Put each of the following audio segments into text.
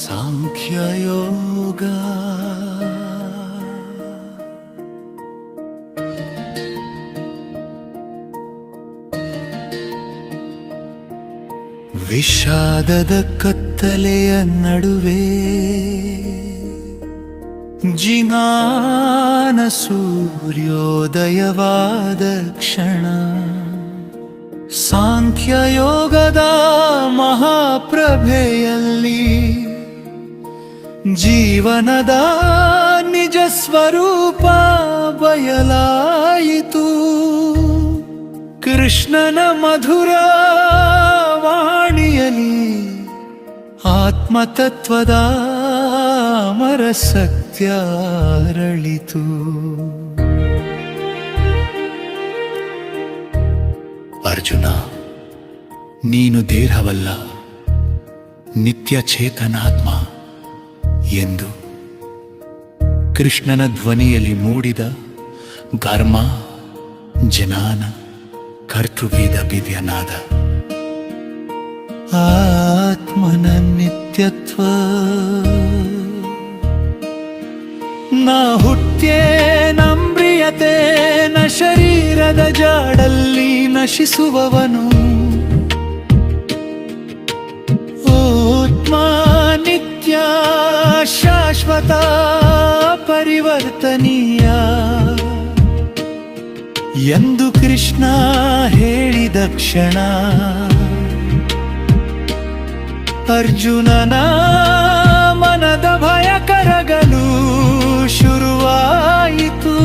ಸಾಂಖ್ಯಯೋಗ ವಿಷಾದದ ಕತ್ತಲೆಯ ನಡುವೆ ಜಿನಾನ ಸೂರ್ಯೋದಯವಾದ ಕ್ಷಣ ಸಾಂಖ್ಯಯೋಗದ ಮಹಾಪ್ರಭೆಯಲ್ಲಿ ಜೀವನದ ನಿಜ ಸ್ವರೂಪ ಬಯಲಾಯಿತು. ಕೃಷ್ಣನ ಮಧುರ ವಾಣಿಯಲಿ ಆತ್ಮತತ್ವದ ಅಮರ ಸತ್ಯ ಅರಳಿತು. ಅರ್ಜುನ, ನೀನು ದೇಹವಲ್ಲ, ನಿತ್ಯ ಚೇತನಾತ್ಮ. ಎಂದು ಕೃಷ್ಣನ ಧ್ವನಿಯಲ್ಲಿ ಮೂಡಿದ ಧರ್ಮ, ಜನಾನ ಕರ್ತೃವೇದ ಬಿದ್ಯನಾದ ಆತ್ಮನ ನಿತ್ಯತ್ವ. ನ ಹುಟ್ಟ್ಯೇ ನಂಬ್ರಿಯತೆ ನ ಶರೀರದ ಜಾಡಲ್ಲಿ ನಶಿಸುವವನು. ಶಾಶ್ವತ ಪರಿವರ್ತನೀಯ. ಎಂದು ಕೃಷ್ಣ ಹೇಳಿದ ಕ್ಷಣ. ಅರ್ಜುನನ ಮನದ ಭಯ ಕರಗಲು ಶುರುವಾಯಿತು.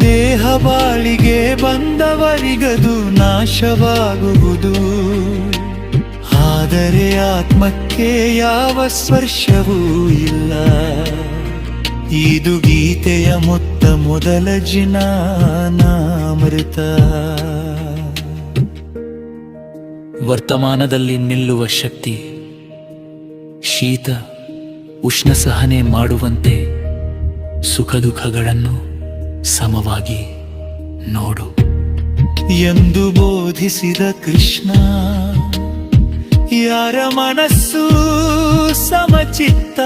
ದೇಹ ಬಾಳಿಗೆ ಬಂದವರಿಗದು ನಾಶವಾಗುವುದು. ಆದರೆ ಆತ್ಮಕ್ಕೆ ಯಾವ ಸ್ಪರ್ಶವೂ ಇಲ್ಲ. ಇದು ಗೀತೆಯ ಮೊತ್ತ ಮೊದಲ ಜಿನಾನಾಮೃತ. ವರ್ತಮಾನದಲ್ಲಿ ನಿಲ್ಲುವ ಶಕ್ತಿ ಶೀತ ಉಷ್ಣ ಸಹನೆ ಮಾಡುವಂತೆ ಸುಖ ದುಃಖಗಳನ್ನು ಸಮವಾಗಿ ನೋಡು. ಎಂದು ಬೋಧಿಸಿದ ಕೃಷ್ಣ ಯಾರ ಮನಸ್ಸು ಸಮಚಿತ್ತ?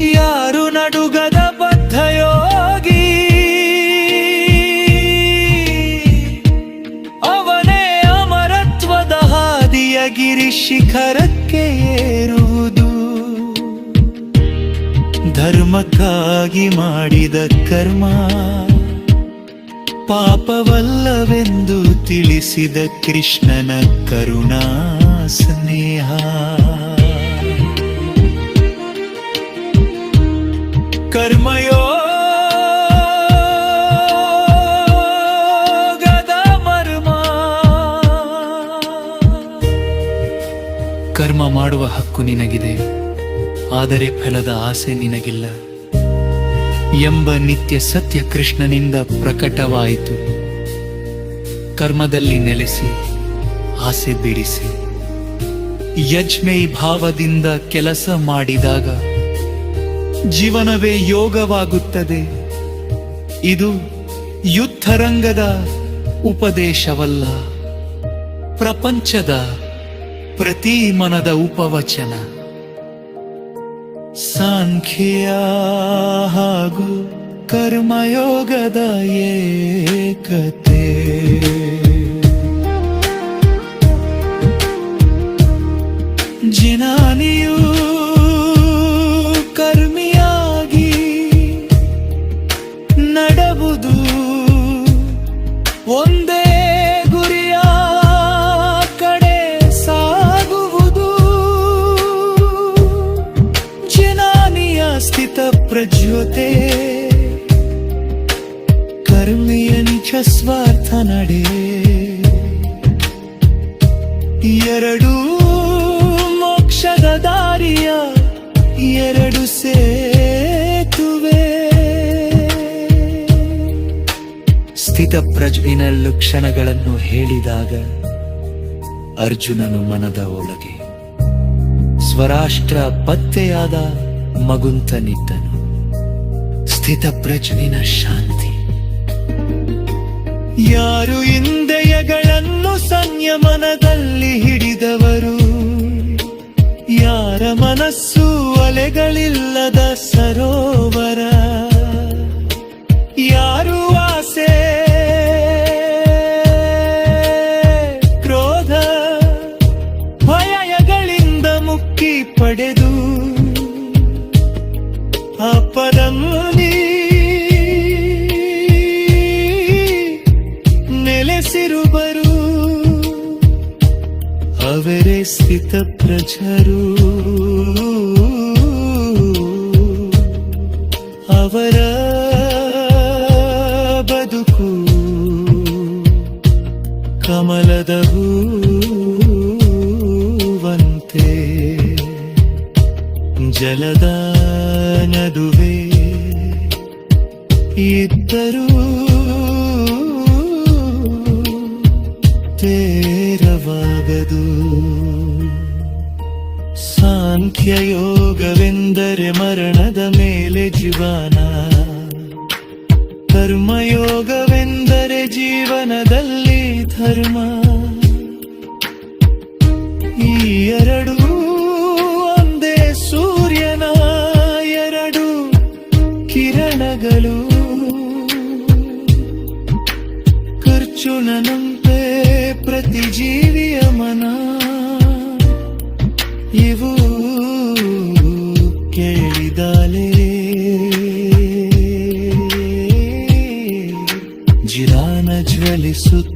ಯಾರು ನಡುಗದ ಬದ್ಧಯೋಗಿ? ಅವನೇ ಅಮರತ್ವದ ಹಾದಿಯ ಗಿರಿ ಶಿಖರಕ್ಕೆ ಏರುವುದು. ಧರ್ಮಕ್ಕಾಗಿ ಮಾಡಿದ ಕರ್ಮ. ಪಾಪವಲ್ಲವೆಂದು ತಿಳಿಸಿದ ಕೃಷ್ಣನ ಕರುಣಾ ಸ್ನೇಹ ಕರ್ಮಯೋ ಕರ್ಮ ಮಾಡುವ ಹಕ್ಕು ನಿನಗಿದೆ ಆದರೆ ಫಲದ ಆಸೆ ನಿನಗಿಲ್ಲ. ಎಂಬ ನಿತ್ಯ ಸತ್ಯ ಕೃಷ್ಣನಿಂದ ಪ್ರಕಟವಾಯಿತು. ಕರ್ಮದಲ್ಲಿ ನೆಲೆಸಿ, ಆಸೆ ಬಿಡಿಸಿ. ಯಜ್ಮೇ ಭಾವದಿಂದ ಕೆಲಸ ಮಾಡಿದಾಗ ಜೀವನವೇ ಯೋಗವಾಗುತ್ತದೆ. ಇದು ಯುದ್ಧರಂಗದ ಉಪದೇಶವಲ್ಲ. ಪ್ರಪಂಚದ ಪ್ರತಿ ಮನದ ಉಪವಚನ. ಸಾಂಖ್ಯ ಹಾಗೂ ಕರ್ಮಯೋಗದ ಏಕತೆ. ಜಿನಾನಿಯು ಸ್ಥಿತ ಪ್ರಜ್ವತೆ ಕರ್ಮಿಯ ನಿಜ ಸ್ವಾರ್ಥ ನಡೆ. ಎರಡು ಮೋಕ್ಷದ ದಾರಿಯ ಎರಡು ಸೇತುವೆ. ಸ್ಥಿತ ಪ್ರಜ್ವಿನ ಲಕ್ಷಣಗಳನ್ನು ಹೇಳಿದಾಗ ಅರ್ಜುನನು ಮನದ ಒಳಗೆ ಸ್ವರಾಷ್ಟ್ರ ಪತ್ತೆಯಾದ ಮಗುಂತನಿದ್ದನು. ಸ್ಥಿತ ಪ್ರಜ್ಞಿನ ಶಾಂತಿ. ಯಾರು ಇಂದ್ರಿಯಗಳನ್ನು ಸಂಯಮನದಲ್ಲಿ ನೆಲೆಸಿರುವರು ಅವರೇ ಸ್ಥಿತ ಪ್ರಜರು ಅವರ ಬದುಕು ಕಮಲದ ಹೂವಂತೆ ಜಲದ ನದುವೆ ಇದ್ದರೂ ತೇರವಾಗದು. ಸಾಂಖ್ಯಯೋಗವೆಂದರೆ ಮರಣದ ಮೇಲೆ ಜೀವನ. ಕರ್ಮಯೋಗವೆಂದರೆ ಜೀವನದಲ್ಲಿ ಧರ್ಮ. ಈ ಎರಡು years